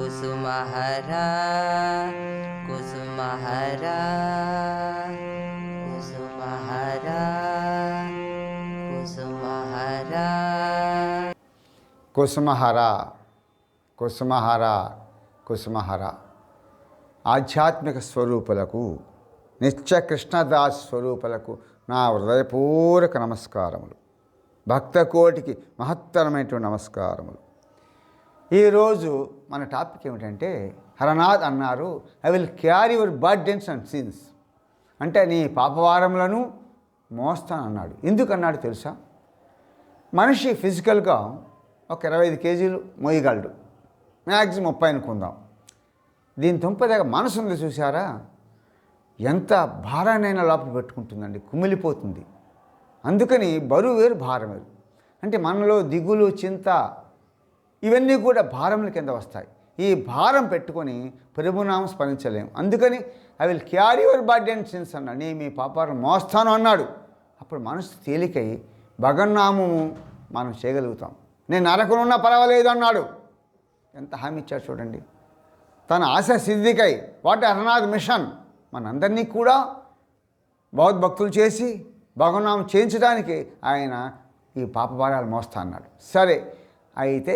కుసుమహరా కుసుమహరా కుసుమహరా కుసుమహరా. కుసుమహర కుసుమహర కుసుమహర. ఆధ్యాత్మిక స్వరూపులకు నిత్య కృష్ణదాస్ స్వరూపులకు నా హృదయపూర్వక నమస్కారములు. భక్త కోటికి మహత్తరమైనటువంటి నమస్కారములు. ఈరోజు మన టాపిక్ ఏమిటంటే హరనాథ్ అన్నారు I will carry your burdens and sins అంటే నీ పాపవారములను మోస్తానన్నాడు. ఎందుకు అన్నాడు తెలుసా? మనిషి ఫిజికల్గా ఒక ఇరవై ఐదు కేజీలు మోయగలడు. మ్యాక్సిమం ముప్పై అనుకుందాం. దీని తుంపదగ మనసు ఉంది చూసారా ఎంత భారాన్నైనా లోపల పెట్టుకుంటుందండి కుమిలిపోతుంది. అందుకని బరువు వేరు భారం వేరు. అంటే మనలో దిగులు చింత ఇవన్నీ కూడా భారముల కింద వస్తాయి. ఈ భారం పెట్టుకొని ప్రభునామం స్మరించలేము అందుకని I will carry your body and sins అన్నాడు. నేను మీ పాపాలను మోస్తాను అన్నాడు. అప్పుడు మనసు తేలికై భగన్నామము మనం చేయగలుగుతాం. నేను నరకనున్నా పర్వాలేదు అన్నాడు. ఎంత హామీ ఇచ్చాడు చూడండి. తన ఆశ సిద్ధికై వాట్ అర్నాథ్ మిషన్ మనందరినీ కూడా భక్తులు చేసి భగవన్నామం చేయించడానికి ఆయన ఈ పాపభారాలు మోస్తా అన్నాడు. సరే అయితే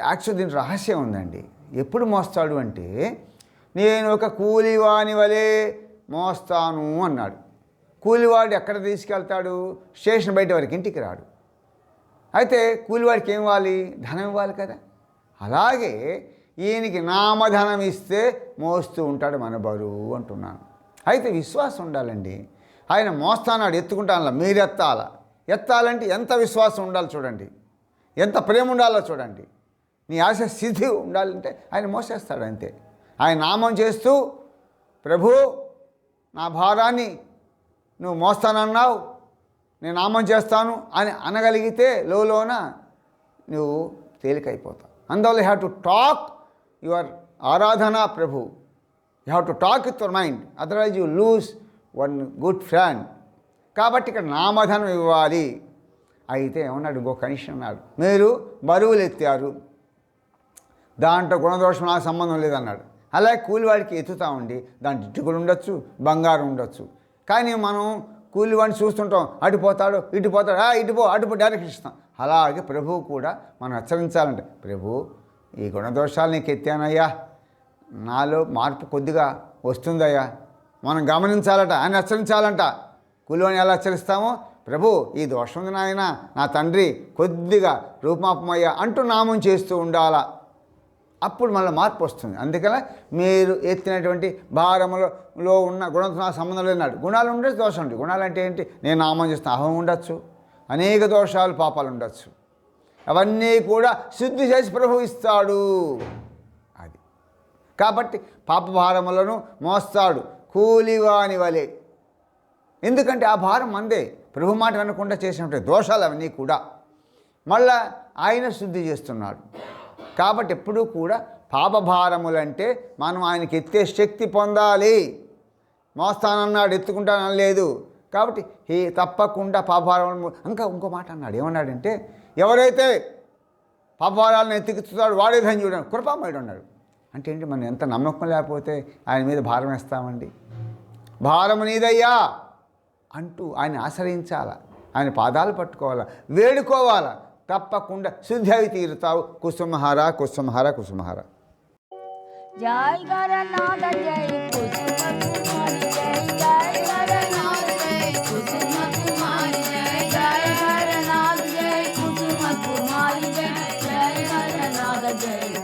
యాక్చువల్ దీని రహస్యం ఉందండి. ఎప్పుడు మోస్తాడు అంటే నేను ఒక కూలివాని వలె మోస్తాను అన్నాడు. కూలివాడు ఎక్కడ తీసుకెళ్తాడు? స్టేషన్ బయట వరకు ఇంటికి రాడు. అయితే కూలివాడికి ఏం ఇవ్వాలి? ధనం ఇవ్వాలి కదా. అలాగే ఈయనకి నామధనం ఇస్తే మోస్తూ ఉంటాడు మన బరువు అంటున్నాను. అయితే విశ్వాసం ఉండాలండి. ఆయన మోస్తానాడు ఎత్తుకుంటాను మీరు ఎత్తాల ఎత్తాలంటే ఎంత విశ్వాసం ఉండాలి చూడండి. ఎంత ప్రేమ ఉండాలో చూడండి. నీ ఆశ సిద్ధి ఉండాలంటే ఆయన మోసేస్తాడు అంతే. ఆయన నామం చేస్తూ ప్రభు నా భారాన్ని నువ్వు మోస్తానన్నావు నేను నామం చేస్తాను అని అనగలిగితే లోన నువ్వు తేలికైపోతావు. అందువల్ల you have to talk your ఆరాధన ప్రభు. You have to talk with your mind otherwise you lose one good friend. కాబట్టి ఇక్కడ నామధనం ఇవ్వాలి. అయితే ఏమన్నాడు? ఇంకో కండిషన్ అన్నాడు మీరు బరువులు ఎత్తారు దాంట్లో గుణదోషం నాకు సంబంధం లేదన్నాడు. అలాగే కూలివాడికి ఎత్తుతా ఉండి దాని ఇటు కూడా ఉండొచ్చు బంగారం ఉండొచ్చు. కానీ మనం కూలివాడిని చూస్తుంటాం అటుపోతాడు ఇటుపోతాడు "ఆ, ఇటు పో అటు డైరెక్ట్ ఇస్తాం. అలాగే ప్రభువు కూడా మనం హెచ్చరించాలంటే ప్రభు ఈ గుణదోషాలు నీకు ఎత్తానయ్యా. నాలో మార్పు కొద్దిగా వస్తుందయ్యా. మనం గమనించాలట ఆయన హెచ్చరించాలంట. కూలివాడిని ఎలా హెచ్చరిస్తామో ప్రభు ఈ దోషం ఉంది నాయన నా తండ్రి కొద్దిగా రూపమాపమయ్యా అంటూ నామం చేస్తూ ఉండాలా. అప్పుడు మళ్ళీ మార్పు వస్తుంది. అందుకనే మీరు ఎత్తినటువంటి భారములో ఉన్న గుణంతో సంబంధం లేనాడు గుణాలు ఉండొచ్చు దోషం ఉంటుంది గుణాలు అంటే ఏంటి? నేను నామం చేస్తున్న అహం ఉండొచ్చు. అనేక దోషాలు పాపాలు ఉండొచ్చు. అవన్నీ కూడా శుద్ధి చేసి ప్రభు ఇస్తాడు. అది. కాబట్టి పాప భారములను మోస్తాడు కూలివాని వలె. ఎందుకంటే ఆ భారం మందే ప్రభు మాట వినకుండా చేసినటువంటి దోషాలు అవన్నీ కూడా. మళ్ళా ఆయన శుద్ధి చేస్తున్నాడు. కాబట్టి ఎప్పుడూ కూడా పాపభారములంటే మనం ఆయనకి ఎత్తే శక్తి పొందాలి. మోస్తానన్నాడు ఎత్తుకుంటానని లేదు కాబట్టి ఈ తప్పకుండా పాపభారములు ఇంకా ఇంకో మాట అన్నాడు. ఏమన్నాడంటే ఎవరైతే పాపభారాలను ఎత్తికిస్తాడు వాడే ధన్యుడు కృపామయుడు అన్నాడు. అంటే ఏంటి మనం ఎంత నమ్మకం లేకపోతే ఆయన మీద భారం వేస్తామండి? భారము నీదయ్యా! అంటూ ఆయన ఆశ్రయించాల? ఆయన పాదాలు పట్టుకోవాలా? వేడుకోవాలా? తప్పకుండా శుద్ధి అయి తీరుతావు కుసుమహార కుసుమహార కుసుమహార జై గరనాథ జై కుసుమ day.